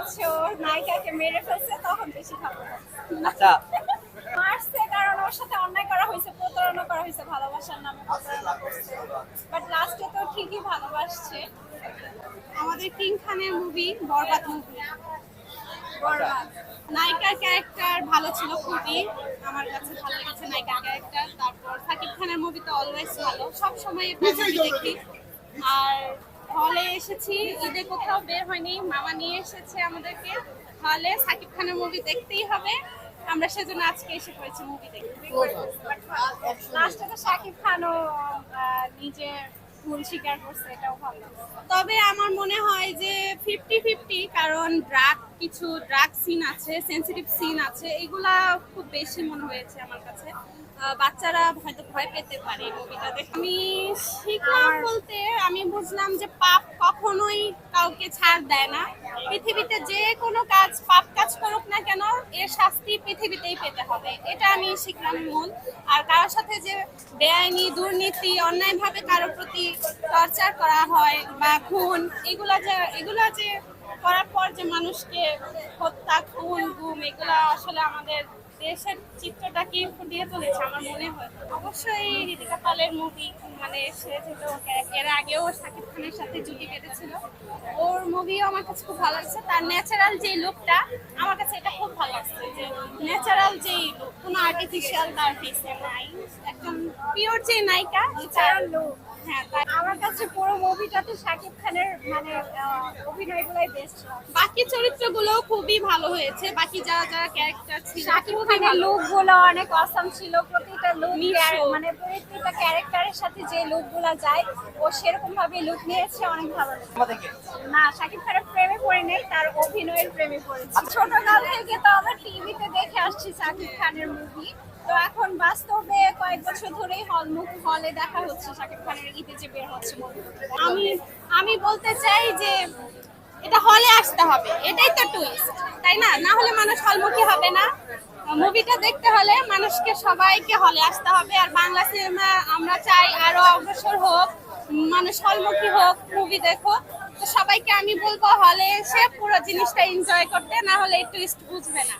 হচ্ছে ওর নায়িকাকে মেরে ফেলছে তখন বেশি খারাপ। আচ্ছা। মারছে কারণ ওর সাথে অন্যায় করা হয়েছে প্রতারণা করা হয়েছে ভালোবাসার নামে প্রতারণা করছে। বাট লাস্টে তো ঠিকই ভালোবাসছে। আমাদের কিং খানের মুভি বরবাদ মুভি বরবাদ। নায়িকার ক্যারেক্টার ভালো ছিল খুবই। আমার কাছে ভালো লেগেছে নায়িকার ক্যারেক্টার তারপর সাকিব খানের মুভি তো অলওয়েজ ভালো। সব সময় দেখি। আর হলে এসেছি ঈদে কোথাও বের হয়নি মামা নিয়ে এসেছে আমাদেরকে হলে সাকিব খানের মুভি দেখতেই হবে। আমরা সেজন্য আজকে এসে পড়েছি মুভি দেখতে। লাস্টে তো শাকিব খানও আহ, নিজে ভুল স্বীকার করছে, এটাও ভালো। তবে আমার মনে হয় যে ফিফটি ফিফটি কারণ ড্রাগ কিছু ড্রাগ সিন আছে সেন্সিটিভ সিন আছে, এগুলা খুব বেশি মনে হয়েছে আমার কাছে। বাচ্চারা হয়তো ভয় পেতে পারে মুভিটা দেখে আমি শিখলাম বলতে, আমি বুঝলাম যে পাপ কখনোই কাউকে ছাড় দেয় না। পৃথিবীতে যে কোনো কাজ, পাপ কাজ করুক না কেন, এর শাস্তি পৃথিবীতেই পেতে হবে। এটা আমি শিখলাম মূল আর কারোর সাথে যে বেআইনি, দুর্নীতি, অন্যায়ভাবে কারোর প্রতি টর্চার করা হয় বা খুন, এগুলো যে এগুলো যে করার পর যে মানুষকে হত্যা, খুন, গুম, এগুলো আসলে আমাদের দেশের চিত্রটাকে ফুটিয়ে তুলেছে আমার মনে হয় অবশ্যই ঋতিকা পালের মুভি মানে সে যেহেতু এর আগেও শাকিব খানের সাথে জুটি বেঁধেছিল ওর মুভিও আমার কাছে খুব ভালো লাগছে। তার ন্যাচারাল যে লুকটা আমার কাছে এটা খুব ভালো লাগছে যে ন্যাচারাল যে কোনো আর্টিফিশিয়াল তার ফেসে নাই। একদম পিওর যে নায়িকা look। হ্যাঁ তাই আমার কাছে পুরো মুভিটাতে শাকিব খানের মানে অভিনয়গুলাই বেস্ট বাকি চরিত্রগুলো খুবই ভালো হয়েছে। বাকি যারা যারা ক্যারেক্টার ছিল শাকিব খানের ভালো। লুকগুলো অনেক অসাম ছিল। প্রতিটা লুক মানে প্রতিটা ক্যারেক্টারের সাথে যে লুকগুলা যায় ও সেরকম ভাবে লুক নিয়েছে অনেক ভালো না শাকিব খানের প্রেমে পড়ে নেই তার অভিনয়ের প্রেমে পড়েছি। ছোটকাল থেকে তো আমরা টিভিতে দেখে আসছি শাকিব খানের মুভি তো এখন বাস্তবে কয়েক বছর ধরেই হল মুখ হলে দেখা হচ্ছে, শাকিব খানের ঈদে যে বের হচ্ছে আমি আমি বলতে চাই যে এটা হলে আসতে হবে, এটাই তো টুইস্ট তাই না? না হলে মানুষ হলমুখী হবে না। মুভিটা দেখতে হলে মানুষকে সবাইকে হলে আসতে হবে, আর বাংলা সিনেমা আমরা চাই আরও অগ্রসর হোক, মানুষ হলমুখী হোক, মুভি দেখো। তো সবাইকে আমি বলব, হলে এসে পুরো জিনিসটা এনজয় করতে, না হলে এই টুইস্ট বুঝবে না।